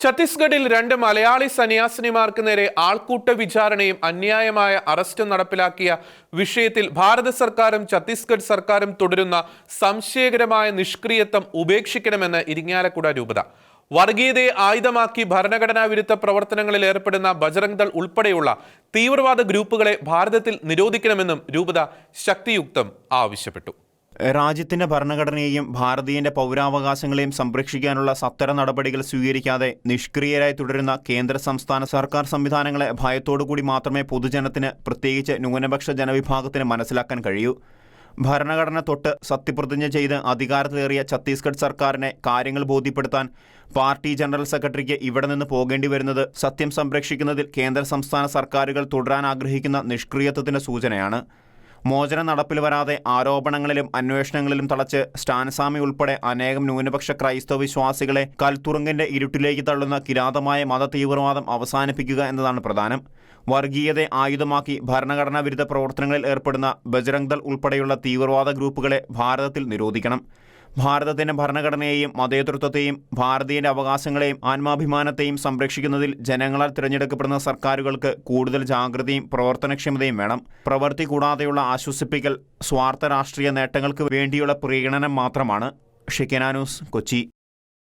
ഛത്തീസ്ഗഡിൽ രണ്ട് മലയാളി സന്യാസിനിമാർക്ക് നേരെ ആൾക്കൂട്ട വിചാരണയും അന്യായമായ അറസ്റ്റും നടപ്പിലാക്കിയ വിഷയത്തിൽ ഭാരത സർക്കാരും ഛത്തീസ്ഗഡ് സർക്കാരും തുടരുന്ന സംശയകരമായ നിഷ്ക്രിയത്വം ഉപേക്ഷിക്കണമെന്ന് ഇരിങ്ങാലക്കുട രൂപത. വർഗീയതയെ ആയുധമാക്കി ഭരണഘടനാ വിരുദ്ധ പ്രവർത്തനങ്ങളിൽ ഏർപ്പെടുന്ന ബജറംഗ് ദൾ ഉൾപ്പെടെയുള്ള തീവ്രവാദ ഗ്രൂപ്പുകളെ ഭാരതത്തിൽ നിരോധിക്കണമെന്നും രൂപത ശക്തിയുക്തം ആവശ്യപ്പെട്ടു. രാജ്യത്തിന്റെ ഭരണഘടനയെയും ഭാരതീയന്റെ പൗരാവകാശങ്ങളെയും സംരക്ഷിക്കാനുള്ള സത്തര നടപടികൾ സ്വീകരിക്കാതെ നിഷ്ക്രിയരായി തുടരുന്ന കേന്ദ്ര സംസ്ഥാന സർക്കാർ സംവിധാനങ്ങളെ ഭയത്തോടുകൂടി മാത്രമേ പൊതുജനത്തിന് പ്രത്യേകിച്ച് ന്യൂനപക്ഷ ജനവിഭാഗത്തിന് മനസ്സിലാക്കാൻ കഴിയൂ. ഭരണഘടന തൊട്ട് സത്യപ്രതിജ്ഞ ചെയ്ത് അധികാരത്തിലേറിയ ഛത്തീസ്ഗഡ് സർക്കാരിനെ കാര്യങ്ങൾ ബോധ്യപ്പെടുത്താൻ പാർട്ടി ജനറൽ സെക്രട്ടറിക്ക് ഇവിടെ നിന്ന് പോകേണ്ടി വരുന്നത് സത്യം സംരക്ഷിക്കുന്നതിൽ കേന്ദ്ര സംസ്ഥാന സർക്കാരുകൾ തുടരാൻ ആഗ്രഹിക്കുന്ന നിഷ്ക്രിയത്വത്തിന്റെ സൂചനയാണ്. മോചനം നടപ്പിൽ വരാതെ ആരോപണങ്ങളിലും അന്വേഷണങ്ങളിലും തളച്ച് സ്റ്റാൻസാമി ഉൾപ്പെടെ അനേകം ന്യൂനപക്ഷ ക്രൈസ്തവ വിശ്വാസികളെ കൽത്തുറുങ്കിന്റെ ഇരുട്ടിലേക്ക് തള്ളുന്ന കിരാതമായ മത തീവ്രവാദം അവസാനിപ്പിക്കുക എന്നതാണ് പ്രധാനം. വർഗീയതയെ ആയുധമാക്കി ഭരണഘടനാ വിരുദ്ധ പ്രവർത്തനങ്ങളിൽ ഏർപ്പെടുന്ന ബജറംഗ് ദൾ ഉൾപ്പെടെയുള്ള തീവ്രവാദ ഗ്രൂപ്പുകളെ ഭാരതത്തിൽ നിരോധിക്കണം. ഭാരതത്തിന്റെ ഭരണഘടനയെയും മതേതൃത്വത്തെയും ഭാരതീയന്റെ അവകാശങ്ങളെയും ആത്മാഭിമാനത്തെയും സംരക്ഷിക്കുന്നതിൽ ജനങ്ങളാൽ തിരഞ്ഞെടുക്കപ്പെടുന്ന സർക്കാരുകൾക്ക് കൂടുതൽ ജാഗ്രതയും പ്രവർത്തനക്ഷമതയും വേണം. പ്രവൃത്തി കൂടാതെയുള്ള ആശ്വസിപ്പിക്കൽ സ്വാർത്ഥ രാഷ്ട്രീയ നേട്ടങ്ങൾക്ക് വേണ്ടിയുള്ള പ്രീണനം മാത്രമാണ്. ഷിക്കനാനൂസ് കൊച്ചി.